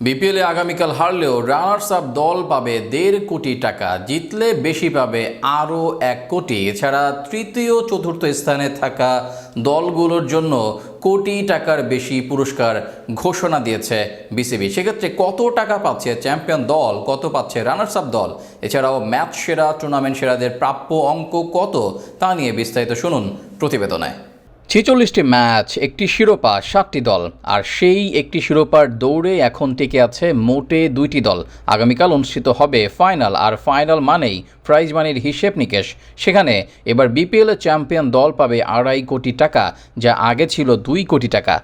বিপিএলে আগামীকাল হারলেও runners up দল পাবে দেড় কোটি টাকা, জিতলে বেশি পাবে আরও এক কোটি। এছাড়া তৃতীয় চতুর্থ স্থানে থাকা দলগুলোর জন্য কোটি টাকার বেশি পুরস্কার ঘোষণা দিয়েছে বিসিবি। সেক্ষেত্রে কত টাকা পাচ্ছে চ্যাম্পিয়ন দল, কত পাচ্ছে রানার্স আপ দল? এছাড়াও ম্যাচ সেরা টুর্নামেন্ট সেরাদের প্রাপ্য অঙ্ক কত? তা নিয়ে বিস্তারিত শুনুন প্রতিবেদনে। ছেচল্লিশটি ম্যাচ, একটি শিরোপা, সাতটি দল, আর সেই একটি শিরোপার দৌড়ে এখন টিকে আছে মোটে দুইটি দল। আগামীকাল অনুষ্ঠিত হবে ফাইনাল, আর ফাইনাল মানেই প্রাইজ মানির হিসেব নিকেশ। সেখানে এবার বিপিএল চ্যাম্পিয়ন দল পাবে আড়াই কোটি টাকা, যা আগে ছিল দুই কোটি টাকা।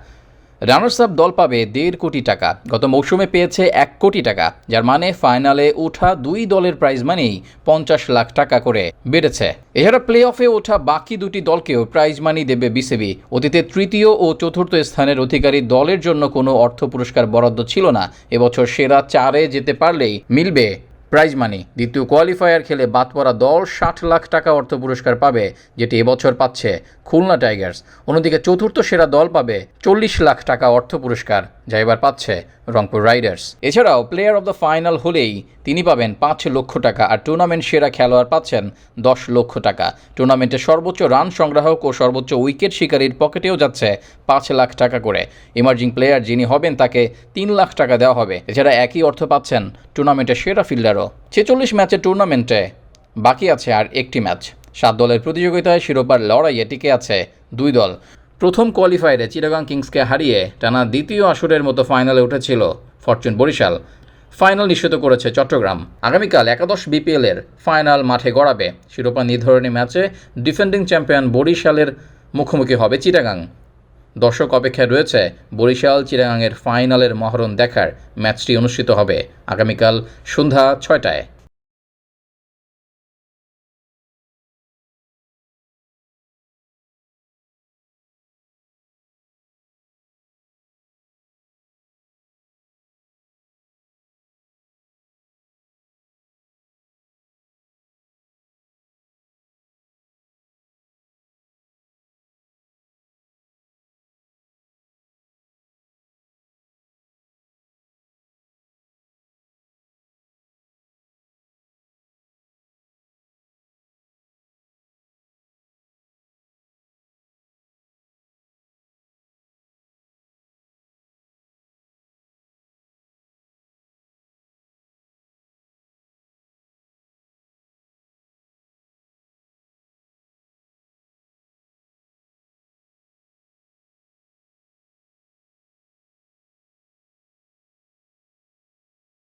রানার্স আপ দল পাবে দেড় কোটি টাকা। গত মৌসুমে পেয়েছে এক কোটি টাকা, যার মানে ফাইনালে ওঠা দুই দলের প্রাইজ মানেই পঞ্চাশ লাখ টাকা করে বেড়েছে। এছাড়া প্লে অফে ওঠা বাকি দুটি দলকেও প্রাইজ মানি দেবে বিসিবি। অতীতে তৃতীয় ও চতুর্থ স্থানের অধিকারী দলের জন্য কোনো অর্থ পুরস্কার বরাদ্দ ছিল না। এবছর সেরা চারে যেতে পারলেই মিলবে প্রাইজ মানি। দ্বিতীয় কোয়ালিফায়ার খেলে বাদ পড়া দল ষাট লাখ টাকা অর্থ পুরস্কার পাবে, যেটি এবছর পাচ্ছে খুলনা টাইগার্স। অন্যদিকে চতুর্থ সেরা দল পাবে চল্লিশ লাখ টাকা অর্থ পুরস্কার। যা এবার পাচ্ছে রংপুর রাইডার্স। এছাড়াও প্লেয়ার অব দ্য ফাইনাল হলেই তিনি পাবেন পাঁচ লক্ষ টাকা আর টুর্নামেন্ট সেরা খেলোয়াড় পাচ্ছেন দশ লক্ষ টাকা। টুর্নামেন্টে সর্বোচ্চ রান সংগ্রাহক ও সর্বোচ্চ উইকেট শিকারীর পকেটেও যাচ্ছে পাঁচ লাখ টাকা করে। ইমার্জিং প্লেয়ার যিনি হবেন তাকে তিন লাখ টাকা দেওয়া হবে। এছাড়া একই অর্থ পাচ্ছেন টুর্নামেন্টের সেরা ফিল্ডারও ছেচল্লিশ ম্যাচের টুর্নামেন্টে বাকি আছে আর একটি ম্যাচ। সাত দলের প্রতিযোগিতায় শিরোপার লড়াইয়ে টিকে আছে দুই দল। প্রথম কোয়ালিফায়ারে চিটাগাং কিংসকে হারিয়ে টানা দ্বিতীয় আসরের মতো ফাইনালে উঠেছিল ফরচুন বরিশাল। ফাইনাল নিশ্চিত করেছে চট্টগ্রাম। আগামীকাল একাদশ বিপিএলের ফাইনাল মাঠে গড়াবে। শিরোপা নির্ধারণী ম্যাচে ডিফেন্ডিং চ্যাম্পিয়ন বরিশালের মুখোমুখি হবে চিটাগাং। দর্শক অপেক্ষায় রয়েছে বরিশাল চিটাগাংয়ের ফাইনালের মহরণ দেখার। ম্যাচটি অনুষ্ঠিত হবে আগামীকাল সন্ধ্যা ছয়টায়।